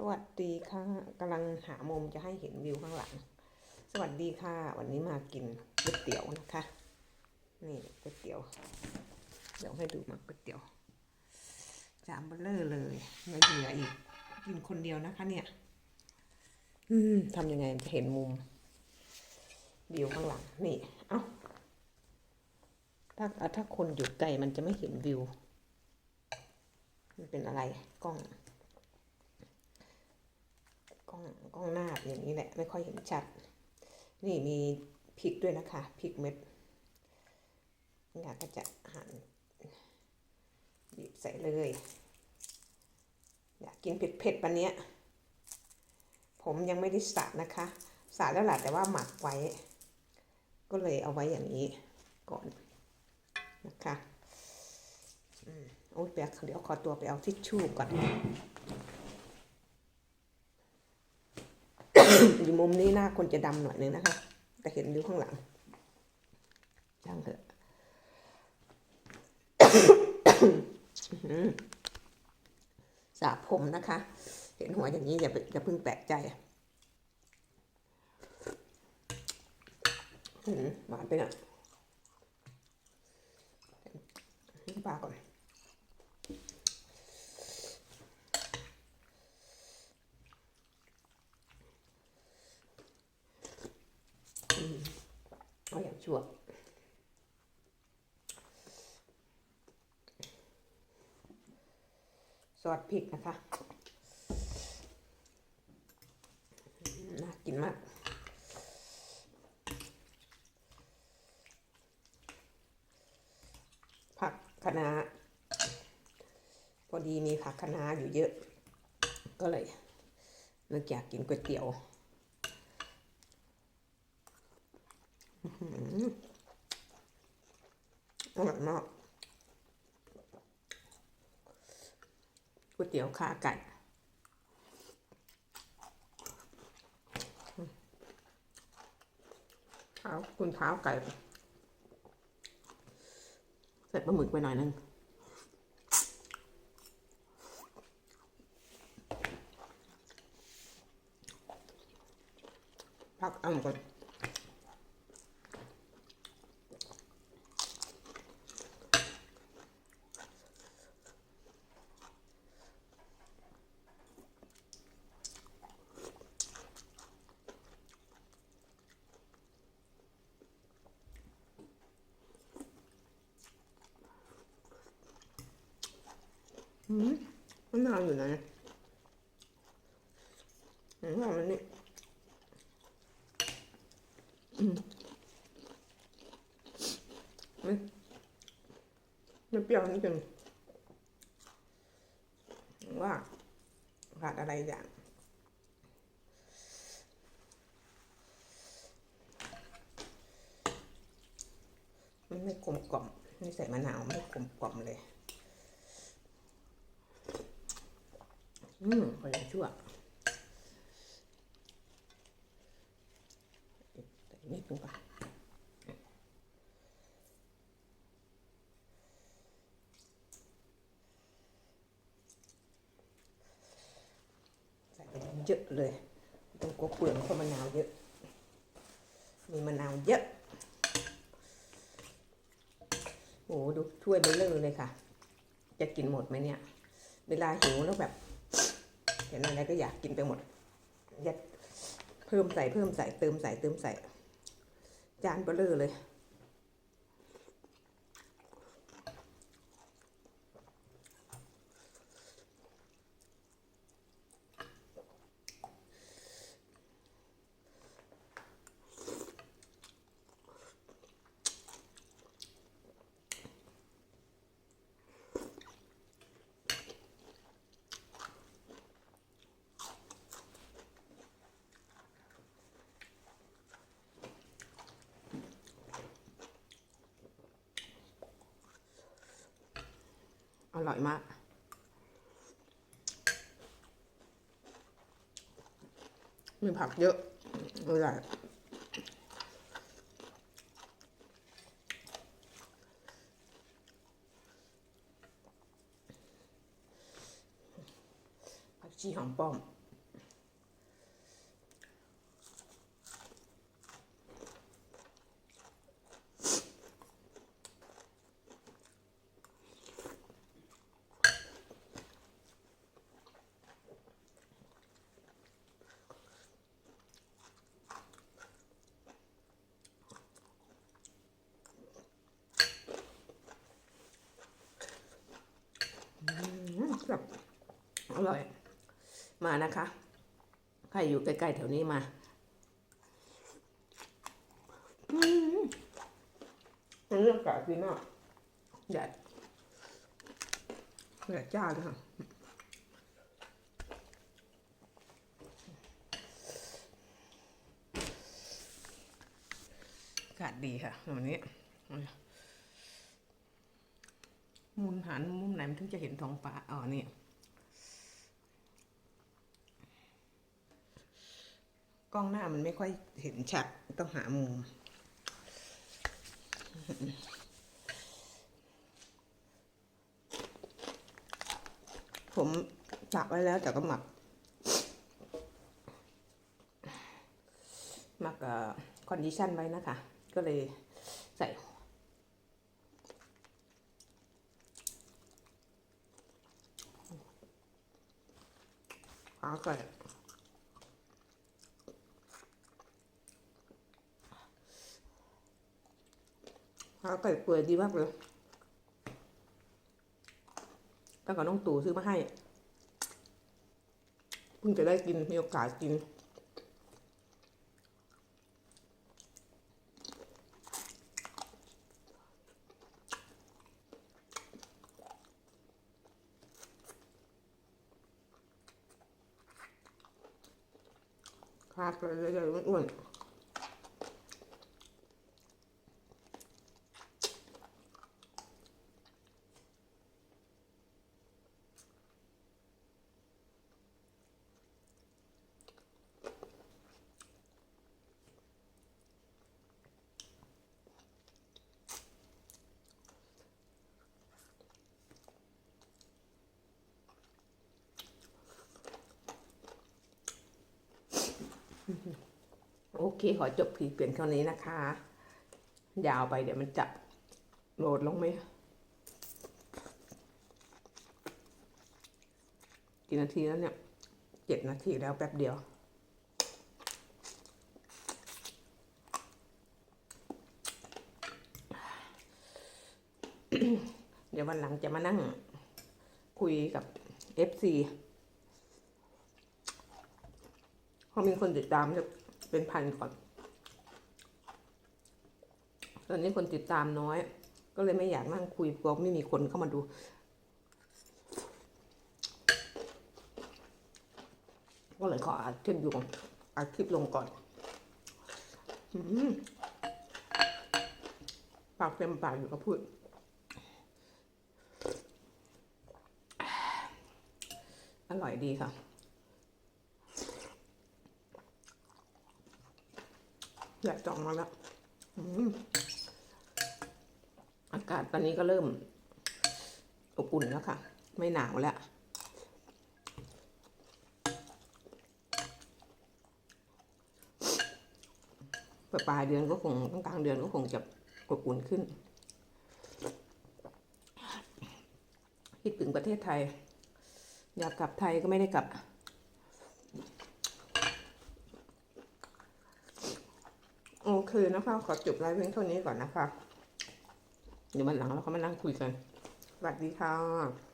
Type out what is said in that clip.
สวัสดีค่ะกำลังหามุมจะให้เห็นวิวข้างหลัง สวัสดีค่ะ วันนี้มากินก๋วยเตี๋ยวนะคะ นี่ก๋วยเตี๋ยว เดี๋ยวให้ดูมาก๋วยเตี๋ยวจามเบลเลอร์เลยแล้วเหลืออีกกินคนเดียวนะคะ เนี่ย อืมทำยังไงจะเห็นมุมวิวข้างหลัง นี่ เอ้าถ้าถ้าคนอยู่ไกลมันจะไม่เห็นวิว มันเป็นอะไรกล้อง กล้องกล้องหน้าอย่างนี้แหละไม่ค่อยเห็นชัด นี่มีพริกด้วยนะคะพริกเม็ดอยากก็จะหั่นบีบใส่เลย อยากกินเผ็ดๆวันเนี้ยผมยังไม่ได้สระนะคะสระแล้วแหละแต่ว่าหมักไว้ ก็เลยเอาไว้อย่างนี้ก่อนนะคะอืมโอ้ยเปียกเดี๋ยวขอตัวไปเอาทิชชู่ก่อน อยู่มุมนี้หน้าคนจะดำหน่อยนึงนะคะ แต่เห็นวิวข้างหลังช่างเถอะสระผมนะคะ เห็นหัวอย่างนี้อย่าไปอย่าเพิ่งแปลกใจอืมหวานไปหน่อยน้ำปลาก่อน ชั่วซอสพริกนะคะอืมน่ากินมาก ผักคะน้าพอดีมีผักคะน้าอยู่เยอะ ก็เลยนึกอยากกินก๋วยเตี๋ยว อร่อยมากก๋วยเตี๋ยวขาไก่เท้าคุณเท้าไก่ใส่ปลาหมึกไปหน่อยนึงพักอ่ำก่อน อืมมันานอยู่นะอืมว่ามันนี่อืมไม่ไม่เปรี้ยวนิดนึงว่าขาดอะไรอย่างมันไม่กลมกล่อมไม่ใส่มะนาวไม่กลมกล่อมเลย อืมขออย่างชั่วใส่นิดนึงก่อนใส่ไปเยอะเลยต้องกลัวเปลืองเพราะมะนาวเยอะ มีมะนาวเยอะโอ้โหดูถ้วยเบลเลอร์เลยค่ะ จะกินหมดไหมเนี่ย เวลาหิวแล้วแบบ เห็นอะไรก็อยากกินไปหมดยัดเพิ่มใส่เพิ่มใส่เติมใส่เติมใส่ จานเบลเลอร์เลย อร่อยมาก มีผักเยอะอร่อยผักชีหอมป้อม อร่อย มานะคะ ใครอยู่ใกล้ๆแถวนี้มาอืมมันเรื่องกาดีมากใหญ่ใหญ่จ้าเลยค่ะอากาศดีค่ะวันนี้ มุมหันมุมไหนมันถึงจะเห็นท้องฟ้าอ๋อนี่กล้องหน้ามันไม่ค่อยเห็นชัดต้องหามุมผมจักไว้แล้วแต่ก็หมัก หมักคอนดิชันไว้นะคะ ก็เลยใส่ อาไก่ขาไก่เปื่อยดีมากเลยตั้งแต่น้องตู่ซื้อมาให้ เพิ่งจะได้กิน มีโอกาสกิน ขาไก่ให โอเค ขอจบพีเปลี่ยนเท่านี้นะคะ ยาวไปเดี๋ยวมันจะโหลดลงไหมกี่นาทีแล้วเนี่ยเจ็ดนาทีแล้วแป๊บเดียว เดี๋ยววันหลังจะมานั่งคุยกับ FC เพรามีคนติดตามจะเป็นพันก่อน ตอนนี้คนติดตามน้อย ก็เลยไม่อยากนั่งคุยกลัวไม่มีคนเข้ามาดู ก็เลยขออัดคลิปอยู่ก่อนอัดคลิปลงก่อนปากเต็มปากอยู่ก็พูด อร่อยดีค่ะ อยากจองมาแล้วอากาศตอนนี้ก็เริ่มอบอุ่นแล้วค่ะ ไม่หนาวแล้ว ปลายเดือนก็คงกลางเดือนก็คงจะอบอุ่นขึ้น คิดถึงประเทศไทย อยากกลับไทยก็ไม่ได้กลับ โอเคืนะคะ ขอจบไลฟ์เพียงเท่านี้ก่อนนะคะ เดี๋ยววันหลังเราก็มานั่งคุยกัน สวัสดีค่ะ